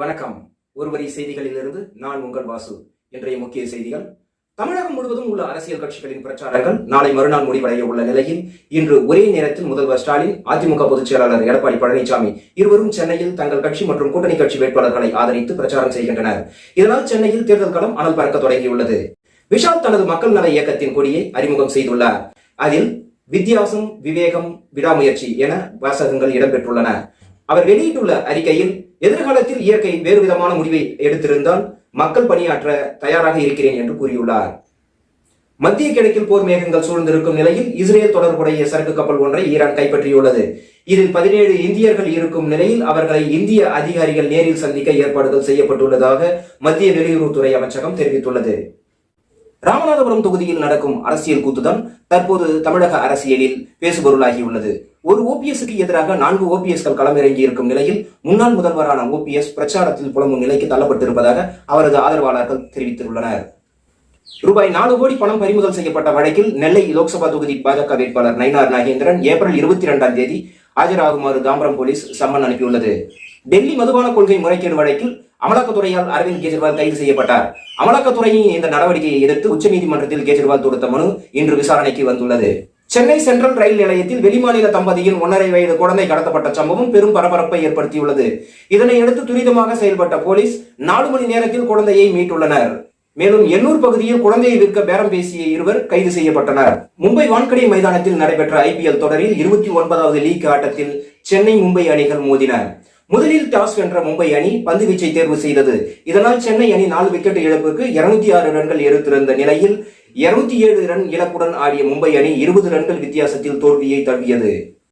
வணக்கம். ஒருவரி செய்திகளிலிருந்து நான் உங்கள் வாசு. இன்றைய முக்கிய செய்திகள். தமிழகம் முழுவதும் உள்ள அரசியல் கட்சிகளின் பிரச்சாரங்கள் நாளை மறுநாள் முடிவடைய உள்ள நிலையில் இன்று ஒரே நேரத்தில் முதல்வர் ஸ்டாலின் அதிமுக பொதுச் செயலாளர் எடப்பாடி பழனிசாமி இருவரும் சென்னையில் தங்கள் கட்சி மற்றும் கூட்டணி கட்சி வேட்பாளர்களை ஆதரித்து பிரச்சாரம் செய்கின்றனர். இதனால் சென்னையில் தேர்தல் களம் அனல் பறக்க தொடங்கியுள்ளது. விஷால் தனது மக்கள் நல இயக்கத்தின் கொடியை அறிமுகம் செய்துள்ளார். அதில் வித்தியாசம் விவேகம் விடாமுயற்சி என வாசகங்கள் இடம்பெற்றுள்ளன. அவர் வெளியிட்டுள்ள அறிக்கையில் எதிர்காலத்தில் இயற்கை வேறு விதமான முடிவை எடுத்திருந்தால் மக்கள் பணியாற்ற தயாராக இருக்கிறேன் என்று கூறியுள்ளார். மத்திய கிழக்கில் போர் மேகங்கள் சூழ்ந்திருக்கும் நிலையில் இஸ்ரேல் தொடர்புடைய சரக்கு கப்பல் ஒன்றை ஈரான் கைப்பற்றியுள்ளது. இதில் பதினேழு இந்தியர்கள் இருக்கும் நிலையில் அவர்களை இந்திய அதிகாரிகள் நேரில் சந்திக்க ஏற்பாடுகள் செய்யப்பட்டுள்ளதாக மத்திய வெளியுறவுத்துறை அமைச்சகம் தெரிவித்துள்ளது. ராமநாதபுரம் தொகுதியில் நடக்கும் அரசியல் கூத்துதான் தற்போது தமிழக அரசியலில் பேசுபொருளாகியுள்ளது. ஒரு ஓபிஎஸ்க்கு எதிராக நான்கு ஓபிஎஸ்கள் களமிறங்கி இருக்கும் நிலையில் முன்னாள் முதல்வரான ஓபிஎஸ் பிரச்சாரத்தில் புலம்பும் நிலைக்கு தள்ளப்பட்டிருப்பதாக அவரது ஆதரவாளர்கள் தெரிவித்துள்ளனர். ரூபாய் நாலு கோடி பணம் பறிமுதல் செய்யப்பட்ட வழக்கில் நெல்லை லோக்சபா தொகுதி பாஜக வேட்பாளர் நயினார் நாகேந்திரன் ஏப்ரல் இருபத்தி இரண்டாம் தேதி ஆஜராகுமாறு தாம்பரம் போலீஸ் சம்மன் அனுப்பியுள்ளது. டெல்லி மதுபான கொள்கை முறைகேடு வழக்கில் அமலாக்கத்துறையால் அரவிந்த் கெஜ்ரிவால் கைது செய்யப்பட்டார். அமலாக்கத்துறையின் இந்த நடவடிக்கையை எதிர்த்து உச்சநீதிமன்றத்தில் கெஜ்ரிவால் தொடுத்த மனு இன்று விசாரணைக்கு வந்துள்ளது. சென்னை சென்ட்ரல் ரயில் நிலையத்தில் வெளிமாநில தம்பதியின் ஒன்றரை வயது குழந்தை கடத்தப்பட்ட சம்பவம் பெரும் பரபரப்பை ஏற்படுத்தியுள்ளது. இதனையடுத்து துரிதமாக செயல்பட்ட போலீஸ் நாலு மணி நேரத்தில் குழந்தையை மீட்டுள்ளனர். மேலும் எண்ணூர் பகுதியில் குழந்தையை விற்க பேரம் பேசிய இருவர் கைது செய்யப்பட்டனர். மும்பை வான்கடை மைதானத்தில் நடைபெற்ற ஐபிஎல் தொடரில் இருபத்தி ஒன்பதாவது லீக் ஆட்டத்தில் சென்னை மும்பை அணிகள் மோதின. முதலில் டாஸ் வென்ற மும்பை அணி பந்து வீச்சை தேர்வு செய்தது. இதனால் சென்னை அணி நாலு விக்கெட் இழப்புக்கு இருநூத்தி ஆறு ரன்கள் எடுத்திருந்த நிலையில் இருநூத்தி ஏழு ரன் இழப்புடன் ஆடிய மும்பை அணி இருபது ரன்கள் வித்தியாசத்தில் தோல்வியை தழுவியது.